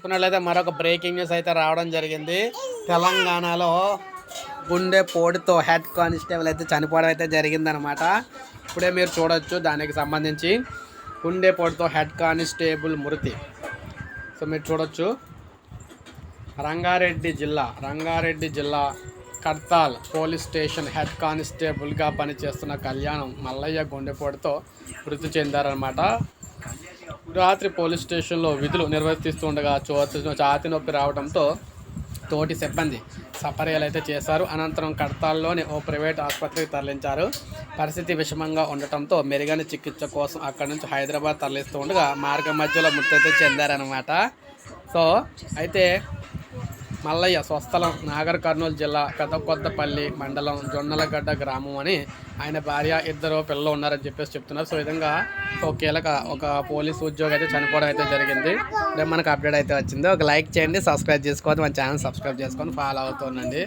చూసుకున్నట్లయితే మరొక breaking news అయితే రావడం జరిగింది. తెలంగాణలో గుండె పోటుతో హెడ్ కానిస్టేబుల్ అయితే చనిపోవడం అయితే జరిగిందనమాట ఇప్పుడే మీరు చూడొచ్చు దానికి సంబంధించి. గుండె పోటుతో హెడ్ కానిస్టేబుల్ మృతి. సో మీరు చూడొచ్చు. రంగారెడ్డి జిల్లా రంగారెడ్డి జిల్లా కడ్తాల్ పోలీస్ స్టేషన్ హెడ్ కానిస్టేబుల్గా పనిచేస్తున్న కళ్యాణం మల్లయ్య గుండెపోటుతో మృతి చెందారనమాట రాత్రి పోలీస్ స్టేషన్లో విధులు నిర్వర్తిస్తుండగా చోతి ఛాతి నొప్పి రావడంతో తోటి సిబ్బంది సపర్యలు అయితే చేశారు. అనంతరం కడతాల్లోని ఓ ప్రైవేట్ ఆసుపత్రికి తరలించారు. పరిస్థితి విషమంగా ఉండటంతో మెరుగైన చికిత్స కోసం అక్కడి నుంచి హైదరాబాద్ తరలిస్తూ ఉండగా మార్గ మధ్యలో మృతి చెందారనమాట సో అయితే మల్లయ్య స్వస్థలం నాగర్ కర్నూలు జిల్లా పెద్ద కొత్తపల్లి మండలం జొన్నలగడ్డ గ్రామం అని ఆయన భార్య ఇద్దరు పిల్లలు ఉన్నారని చెప్పేసి చెప్తున్నారు. సో విధంగా ఒక కీలక ఒక పోలీస్ ఉద్యోగి అయితే చనిపోవడం అయితే జరిగింది. మనకు అప్డేట్ అయితే వచ్చింది. ఒక లైక్ చేయండి సబ్స్క్రైబ్ చేసుకోవద్దు. మన ఛానల్ సబ్స్క్రైబ్ చేసుకొని ఫాలో అవుతుండండి